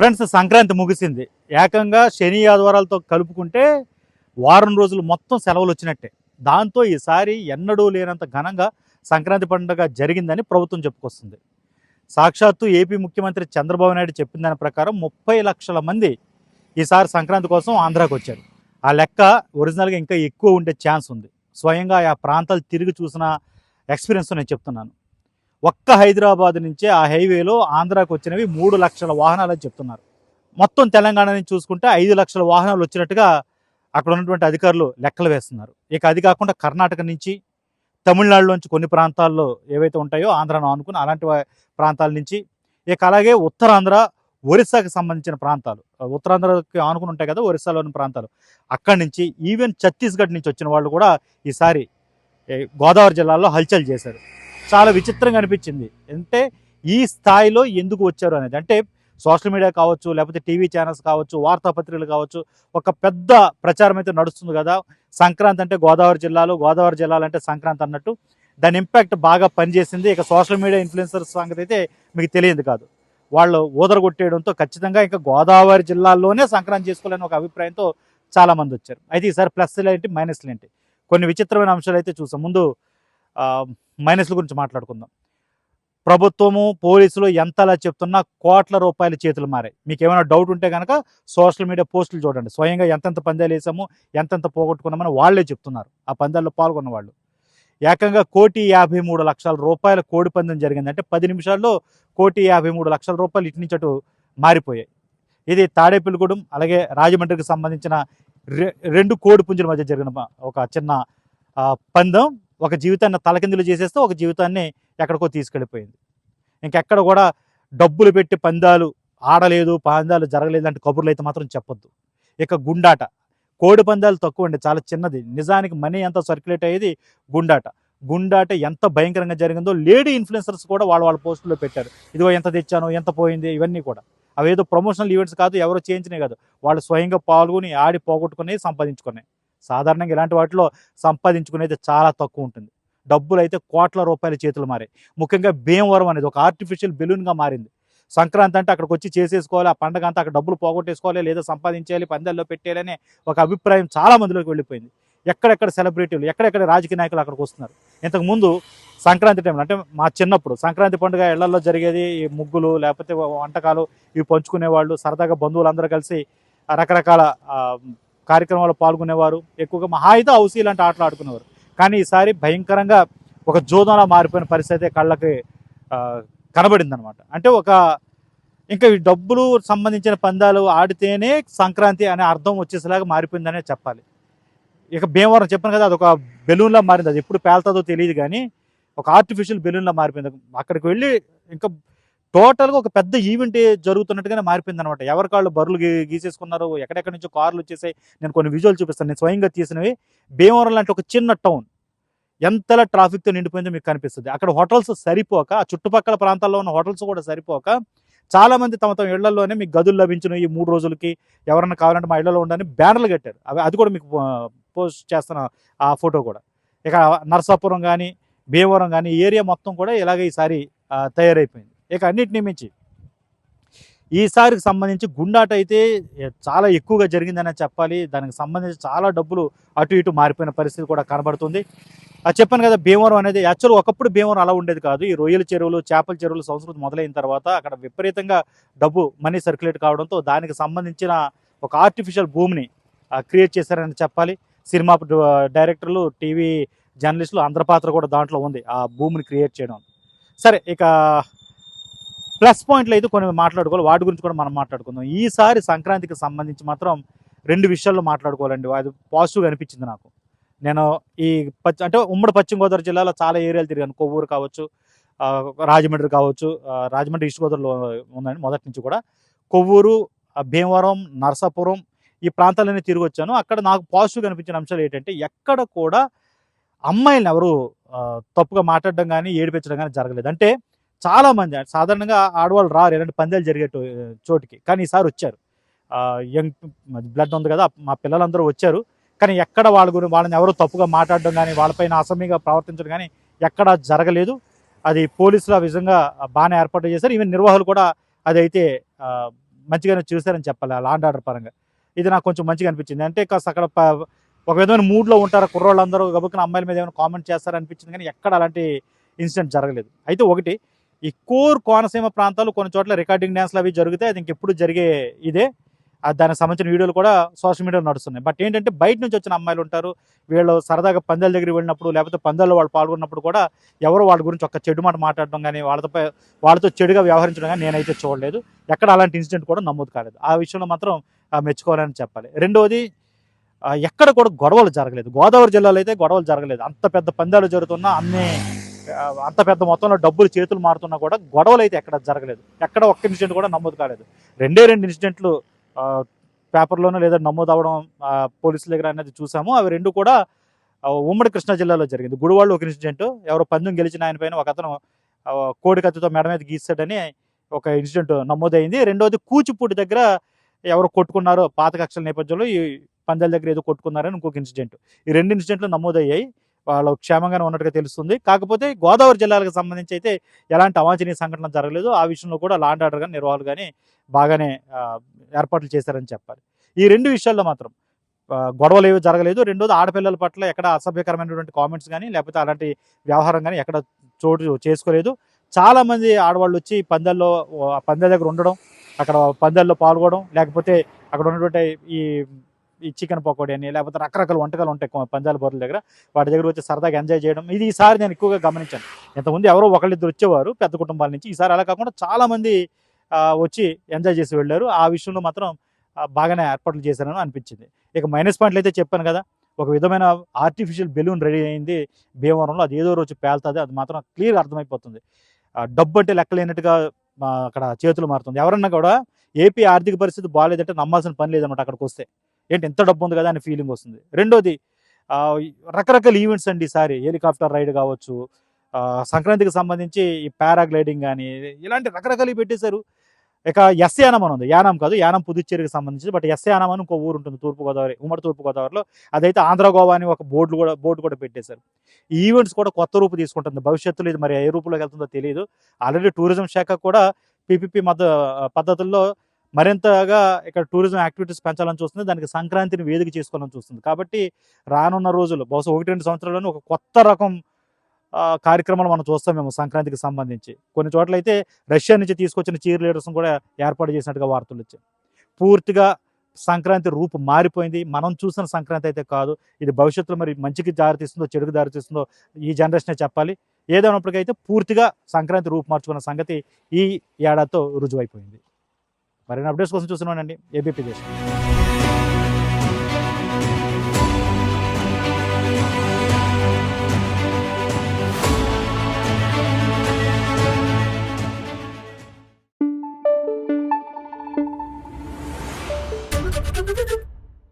Friends Sankranti ముగిసింది. ఏకంగా శని ఆదివారాలతో కలుపుకుంటే వారం రోజులు మొత్తం సెలవులు వచ్చినట్టే. దాంతో ఈసారి ఎన్నడూ లేనంత ఘనంగా సంక్రాంతి పండుగ జరిగిందని ప్రభుత్వం చెప్పుకొస్తుంది. సాక్షాత్తు ఏపీ ముఖ్యమంత్రి చంద్రబాబు నాయుడు చెప్పిన దాని ప్రకారం ముప్పై లక్షల మంది ఈసారి సంక్రాంతి కోసం ఆంధ్రాకి వచ్చారు. ఆ లెక్క ఒరిజినల్గా ఇంకా ఎక్కువ ఉండే ఛాన్స్ ఉంది. స్వయంగా ఆ ప్రాంతాలు తిరిగి చూసిన ఎక్స్పీరియన్స్ నేను చెప్తున్నాను. ఒక్క హైదరాబాద్ నుంచే ఆ హైవేలో ఆంధ్రాకు వచ్చినవి మూడు లక్షల వాహనాలు అని చెప్తున్నారు. మొత్తం తెలంగాణ నుంచి చూసుకుంటే ఐదు లక్షల వాహనాలు వచ్చినట్టుగా అక్కడ ఉన్నటువంటి అధికారులు లెక్కలు వేస్తున్నారు. ఇక అది కాకుండా కర్ణాటక నుంచి తమిళనాడులోంచి కొన్ని ప్రాంతాల్లో ఏవైతే ఉంటాయో ఆంధ్రాను ఆనుకుని అలాంటి ప్రాంతాల నుంచి ఇక అలాగే ఉత్తరాంధ్ర ఒరిస్సాకి సంబంధించిన ప్రాంతాలు. ఉత్తరాంధ్రకి ఆనుకుని ఉంటాయి కదా ఒరిస్సాలోని ప్రాంతాలు. అక్కడి నుంచి ఈవెన్ ఛత్తీస్గఢ్ నుంచి వచ్చిన వాళ్ళు కూడా ఈసారి గోదావరి జిల్లాలో హల్చల్ చేశారు. చాలా విచిత్రంగా అనిపించింది. అంటే ఈ స్థాయిలో ఎందుకు వచ్చారు అనేది. అంటే సోషల్ మీడియా కావచ్చు లేకపోతే టీవీ ఛానల్స్ కావచ్చు వార్తాపత్రికలు కావచ్చు ఒక పెద్ద ప్రచారం అయితే నడుస్తుంది కదా. సంక్రాంతి అంటే గోదావరి జిల్లాలో గోదావరి జిల్లాలు అంటే సంక్రాంతి అన్నట్టు దాని ఇంపాక్ట్ బాగా పనిచేసింది. ఇక సోషల్ మీడియా ఇన్ఫ్లుయెన్సర్స్ సంగతి అయితే మీకు తెలియదు కాదు. వాళ్ళు ఊదరగొట్టేయడంతో ఖచ్చితంగా ఇంకా గోదావరి జిల్లాల్లోనే సంక్రాంతి చేసుకోవాలని ఒక అభిప్రాయంతో చాలా మంది వచ్చారు. అయితే ఈసారి ప్లస్లు ఏంటి మైనస్లు ఏంటి? కొన్ని విచిత్రమైన అంశాలు అయితే చూసాం. ముందు మైనస్ల గురించి మాట్లాడుకుందాం. ప్రభుత్వము పోలీసులు ఎంతలా చెప్తున్నా కోట్ల రూపాయల చేతులు మారాయి. మీకు ఏమైనా డౌట్ ఉంటే కనుక సోషల్ మీడియా పోస్టులు చూడండి. స్వయంగా ఎంతెంత పందాలు వేసాము ఎంతెంత పోగొట్టుకున్నామని వాళ్ళే చెప్తున్నారు. ఆ పందాల్లో పాల్గొన్న వాళ్ళు. ఏకంగా కోటి యాభై మూడు లక్షల రూపాయల కోడి పందెం జరిగిందంటే పది నిమిషాల్లో కోటి యాభై మూడు లక్షల రూపాయలు ఇటు నుంచి అటు మారిపోయాయి. ఇది తాడేపల్లిగూడెం అలాగే రాజమండ్రికి సంబంధించిన రె- రెండు కోడి పుంజుల మధ్య జరిగిన ఒక చిన్న పందెం. ఒక జీవితాన్ని తలకిందులు చేసేస్తే ఒక జీవితాన్ని ఎక్కడికో తీసుకెళ్ళిపోయింది. ఇంకెక్కడ కూడా డబ్బులు పెట్టి పందాలు ఆడలేదు పందాలు జరగలేదు అంటే కబుర్లు అయితే మాత్రం చెప్పొద్దు. ఇక గుండాట. కోడి పందాలు తక్కువ అండి చాలా చిన్నది. నిజానికి మనీ ఎంత సర్క్యులేట్ అయ్యేది? గుండాట. గుండాట ఎంత భయంకరంగా జరిగిందో లేడీ ఇన్ఫ్లుయెన్సర్స్ కూడా వాళ్ళ వాళ్ళ పోస్టుల్లో పెట్టారు. ఇదిగో ఎంత తెచ్చాను ఎంత పోయింది ఇవన్నీ కూడా. అవేదో ప్రమోషనల్ ఈవెంట్స్ కాదు ఎవరో చేయించినాయి కాదు. వాళ్ళు స్వయంగా పాల్గొని ఆడి పోగొట్టుకుని సంపాదించుకున్నాయి. సాధారణంగా ఇలాంటి వాటిలో సంపాదించుకునేది చాలా తక్కువ ఉంటుంది. డబ్బులు అయితే కోట్ల రూపాయల చేతులు మారాయి. ముఖ్యంగా భీమవరం అనేది ఒక ఆర్టిఫిషియల్ బెలూన్గా మారింది. సంక్రాంతి అంటే అక్కడికి వచ్చి చేసేసుకోవాలి ఆ పండగ అంతా అక్కడ డబ్బులు పోగొట్టేసుకోవాలి లేదా సంపాదించేయాలి పందెల్లో పెట్టేయాలనే ఒక అభిప్రాయం చాలా మందిలోకి వెళ్ళిపోయింది. ఎక్కడెక్కడ సెలబ్రిటీలు ఎక్కడెక్కడ రాజకీయ నాయకులు అక్కడికి వస్తున్నారు? ఇంతకు ముందు సంక్రాంతి టైంలో అంటే మా చిన్నప్పుడు సంక్రాంతి పండుగ ఇళ్ళలో జరిగేది ఈ ముగ్గులు లేకపోతే వంటకాలు ఇవి పంచుకునేవాళ్ళు సరదాగా బంధువులు అందరూ కలిసి రకరకాల ఆ, కార్యక్రమాలు పాల్గొనేవారు. ఎక్కువగా మహా అయితే హౌసీ లాంటి ఆటలు ఆడుకునేవారు. కానీ ఈసారి భయంకరంగా ఒక జోదంలా మారిపోయిన పరిస్థితి కళ్ళకి కనబడింది అనమాట అంటే ఒక ఇంకా ఈ డబ్బులు సంబంధించిన పందాలు ఆడితేనే సంక్రాంతి అనే అర్థం వచ్చేసేలాగా మారిపోయిందనే చెప్పాలి. ఇక భీమవరం చెప్పాను కదా అదొక బెలూన్లా మారింది. అది ఎప్పుడు పేలుతుందో తెలియదు కానీ ఒక ఆర్టిఫిషియల్ బెలూన్లా మారిపోయింది. అక్కడికి వెళ్ళి ఇంకా టోటల్గా ఒక పెద్ద ఈవెంట్ జరుగుతున్నట్టుగానే మారిపోయింది అనమాట ఎవరి కాళ్ళు బరులు గీసేసుకున్నారు ఎక్కడెక్కడి నుంచో కార్లు వచ్చేసాయి. నేను కొన్ని విజువల్ చూపిస్తాను. నేను స్వయంగా తీసినవి. భీమవరం లాంటి ఒక చిన్న టౌన్ ఎంతలా ట్రాఫిక్తో నిండిపోయిందో మీకు కనిపిస్తుంది. అక్కడ హోటల్స్ సరిపోక ఆ చుట్టుపక్కల ప్రాంతాల్లో ఉన్న హోటల్స్ కూడా సరిపోక చాలా మంది తమ తమ ఇళ్ళలోనే మీకు గదులు లభించిన ఈ మూడు రోజులకి ఎవరన్నా కావాలంటే మా ఇళ్ళలో ఉండని బ్యానర్లు కట్టారు. అవి అది కూడా మీకు పోస్ట్ చేస్తున్న ఆ ఫోటో కూడా. ఇక నరసాపురం కానీ భీమవరం కానీ ఏరియా మొత్తం కూడా ఇలాగే ఈసారి తయారైపోయింది. ఇక అన్నిటినీ మించి. ఈసారికి సంబంధించి గుండాట అయితే చాలా ఎక్కువగా జరిగిందనే చెప్పాలి. దానికి సంబంధించి చాలా డబ్బులు అటు ఇటు మారిపోయిన పరిస్థితి కూడా కనబడుతుంది. అది చెప్పాను కదా భీమవరం అనేది యాక్చువల్ ఒకప్పుడు భీమవరం అలా ఉండేది కాదు. ఈ రొయ్యల చెరువులు చేపల చెరువులు సంస్కృతి మొదలైన తర్వాత అక్కడ విపరీతంగా డబ్బు మనీ సర్క్యులేట్ కావడంతో దానికి సంబంధించిన ఒక ఆర్టిఫిషియల్ భూమిని క్రియేట్ చేశారని చెప్పాలి. సినిమా డైరెక్టర్లు టీవీ జర్నలిస్టులు అందరి పాత్ర కూడా దాంట్లో ఉంది ఆ భూమిని క్రియేట్ చేయడం. సరే ఇక ప్లస్ పాయింట్లు అయితే కొన్ని మాట్లాడుకోవాలి. వాటి గురించి కూడా మనం మాట్లాడుకుందాం. ఈసారి సంక్రాంతికి సంబంధించి మాత్రం రెండు విషయాల్లో మాట్లాడుకోవాలండి. అది పాజిటివ్గా అనిపించింది నాకు. నేను ఈ పచ్చి అంటే ఉమ్మడి పశ్చిమ గోదావరి జిల్లాలో చాలా ఏరియాలు తిరిగాను. కొవ్వూరు కావచ్చు రాజమండ్రి కావచ్చు రాజమండ్రి ఈస్ట్ గోదావరిలో ఉందండి మొదటి నుంచి కూడా. కొవ్వూరు భీమవరం నరసాపురం ఈ ప్రాంతాలన్నీ తిరిగి వచ్చాను. అక్కడ నాకు పాజిటివ్గా అనిపించిన అంశాలు ఏంటంటే ఎక్కడ కూడా అమ్మాయిలను ఎవరు తప్పుగా మాట్లాడడం కానీ ఏడిపించడం కానీ జరగలేదు. అంటే చాలా మంది సాధారణంగా ఆడవాళ్ళు రారు ఇలాంటి పందాలు జరిగే చోటికి. కానీ ఈసారి వచ్చారు. యంగ్ బ్లడ్ ఉంది కదా మా పిల్లలందరూ వచ్చారు. కానీ ఎక్కడ వాళ్ళ గురించి వాళ్ళని ఎవరో తప్పుగా మాట్లాడడం కానీ వాళ్ళపైన అసమీగా ప్రవర్తించడం కానీ ఎక్కడ జరగలేదు. అది పోలీసులు ఆ విధంగా బాగానే ఏర్పాటు చేశారు. ఈవెన్ నిర్వాహకులు కూడా అదైతే అయితే మంచిగానే చూశారని చెప్పాలి లాండ్ ఆర్డర్ పరంగా. ఇది నాకు కొంచెం మంచిగా అనిపించింది. అంటే కాస్త అక్కడ ఒక విధమైన మూడ్లో ఉంటారు కుర్రోళ్ళందరూ గబుకున్న అమ్మాయిల మీద ఏమైనా కామెంట్ చేస్తారనిపించింది కానీ ఎక్కడ అలాంటి ఇన్సిడెంట్ జరగలేదు. అయితే ఒకటి ఈ కోర్ కోనసీమ ప్రాంతాలు కొన్ని చోట్ల రికార్డింగ్ డ్యాన్స్లు అవి జరుగుతాయి అది ఇంకెప్పుడు జరిగే ఇదే. దానికి సంబంధించిన వీడియోలు కూడా సోషల్ మీడియాలో నడుస్తున్నాయి. బట్ ఏంటంటే బయట నుంచి వచ్చిన అమ్మాయిలు ఉంటారు. వీళ్ళు సరదాగా పందాల దగ్గరికి వెళ్ళినప్పుడు లేకపోతే పందాల్లో వాళ్ళు పాల్గొన్నప్పుడు కూడా ఎవరో వాళ్ళ గురించి ఒక చెడు మాట మాట్లాడడం కానీ వాళ్ళతో వాళ్ళతో చెడుగా వ్యవహరించడం కానీ నేనైతే చూడలేదు. ఎక్కడ అలాంటి ఇన్సిడెంట్ కూడా నమోదు కాలేదు. ఆ విషయంలో మాత్రం మెచ్చుకోవాలని చెప్పాలి. రెండవది ఎక్కడ కూడా గొడవలు జరగలేదు. గోదావరి జిల్లాలో అయితే గొడవలు జరగలేదు. అంత పెద్ద పందాలు జరుగుతున్నా అన్ని అంత పెద్ద మొత్తంలో డబ్బులు చేతులు మారుతున్నా కూడా గొడవలు అయితే ఎక్కడ జరగలేదు. ఎక్కడ ఒక్క ఇన్సిడెంట్ కూడా నమోదు కాలేదు. రెండే రెండు ఇన్సిడెంట్లు పేపర్లోనూ లేదా నమోదు అవడం పోలీసుల దగ్గర అనేది చూసాము. అవి రెండు కూడా ఉమ్మడి కృష్ణా జిల్లాలో జరిగింది. గుడివాళ్ళు ఒక ఇన్సిడెంట్ ఎవరో పందెం గెలిచిన ఆయన పైన ఒక అతను కోడి కత్తితో మెడ మీద గీస్తాడని ఒక ఇన్సిడెంట్ నమోదైంది. రెండోది కూచిపూడి దగ్గర ఎవరు కొట్టుకున్నారో పాత కక్షల నేపథ్యంలో ఈ పందాల దగ్గర ఏదో కొట్టుకున్నారని ఇంకొక ఇన్సిడెంట్. ఈ రెండు ఇన్సిడెంట్లు నమోదయ్యాయి. వాళ్ళు క్షేమంగానే ఉన్నట్టుగా తెలుస్తుంది. కాకపోతే గోదావరి జిల్లాలకు సంబంధించి అయితే ఎలాంటి అవాంఛనీయ సంఘటన జరగలేదు. ఆ విషయంలో కూడా లాండ్ ఆర్డర్ కానీ నిర్వాహకులు కానీ బాగానే ఏర్పాట్లు చేశారని చెప్పాలి. ఈ రెండు విషయాల్లో మాత్రం గొడవలు ఏవి జరగలేదు. రెండోది ఆడపిల్లల పట్ల ఎక్కడ అసభ్యకరమైనటువంటి కామెంట్స్ కానీ లేకపోతే అలాంటి వ్యవహారం కానీ ఎక్కడ చోటు చేసుకోలేదు. చాలామంది ఆడవాళ్ళు వచ్చి పందాల్లో పందెల దగ్గర ఉండడం అక్కడ పందెల్లో పాల్గొనడం లేకపోతే అక్కడ ఉన్నటువంటి ఈ ఈ చికెన్ పకోడీ అని లేకపోతే రకరకాల వంటకాలు ఉంటాయి పంజాల బోర్ల దగ్గర. వాటి దగ్గర వచ్చి సరదాగా ఎంజాయ్ చేయడం. ఇది ఈసారి నేను ఎక్కువగా గమనించాను. ఇంతకుముందు ఎవరో ఒకళ్ళిద్దరు వచ్చేవారు పెద్ద కుటుంబాల నుంచి. ఈసారి అలా కాకుండా చాలామంది వచ్చి ఎంజాయ్ చేసి వెళ్ళారు. ఆ విషయంలో మాత్రం బాగానే ఏర్పాట్లు చేశారని అనిపించింది. ఇక మైనస్ పాయింట్లు అయితే చెప్పాను కదా ఒక విధమైన ఆర్టిఫిషియల్ బెలూన్ రెడీ అయింది భీమవరంలో. అది ఏదో రోజు పేలుతుంది. అది మాత్రం క్లియర్ అర్థమైపోతుంది. డబ్బు అంటే లెక్కలేనట్టుగా అక్కడ చేతులు మారుతుంది. ఎవరన్నా కూడా ఏపీ ఆర్థిక పరిస్థితి బాగాలేదంటే నమ్మాల్సిన పని లేదన్నమాట అక్కడికి వస్తే ఏంటి ఎంత డబ్బు ఉంది కదా అనే ఫీలింగ్ వస్తుంది. రెండోది రకరకాల ఈవెంట్స్ అండి ఈసారి హెలికాప్టర్ రైడ్ కావచ్చు సంక్రాంతికి సంబంధించి ఈ పారాగ్లైడింగ్ కానీ ఇలాంటి రకరకాలు పెట్టేశారు. ఇక ఎస్ యానం అని ఉంది. యానం కాదు యానం పుదుచ్చేరికి సంబంధించి బట్ ఎస్ యానం అని ఇంకో ఊరు ఉంటుంది తూర్పుగోదావరి ఉమ్మడి తూర్పుగోదావరిలో. అదైతే ఆంధ్ర గోవా అని ఒక బోర్డు కూడా బోర్డు కూడా పెట్టేశారు. ఈ ఈవెంట్స్ కూడా కొత్త రూపు తీసుకుంటుంది. భవిష్యత్తులో ఇది మరి ఏ రూపంలోకి వెళ్తుందో తెలియదు ఆల్రెడీ టూరిజం శాఖ కూడా పీపీపీ మద్ద పద్ధతుల్లో మరింతగా ఇక్కడ టూరిజం యాక్టివిటీస్ పెంచాలని చూస్తుంది. దానికి సంక్రాంతిని వేదిక చేసుకోవాలని చూస్తుంది. కాబట్టి రానున్న రోజులు బహుశా ఒకటి రెండు సంవత్సరాల్లోనే ఒక కొత్త రకం కార్యక్రమాలు మనం చూస్తాం మేము సంక్రాంతికి సంబంధించి. కొన్ని చోట్ల అయితే రష్యా నుంచి తీసుకొచ్చిన చీర్ లీడర్స్ని కూడా ఏర్పాటు చేసినట్టుగా వార్తలు వచ్చాయి. పూర్తిగా సంక్రాంతి రూపు మారిపోయింది. మనం చూసిన సంక్రాంతి అయితే కాదు. ఇది భవిష్యత్తులో మరి మంచికి దారితీస్తుందో చెడుకు దారితీస్తుందో ఈ జనరేషనే చెప్పాలి. ఏదైనప్పటికైతే పూర్తిగా సంక్రాంతి రూపు మార్చుకున్న సంగతి ఈ ఏడాదితో రుజువైపోయింది. మరిన్ని అప్డేట్స్ కోసం చూస్తున్నానండి ఏబీపీ దేశం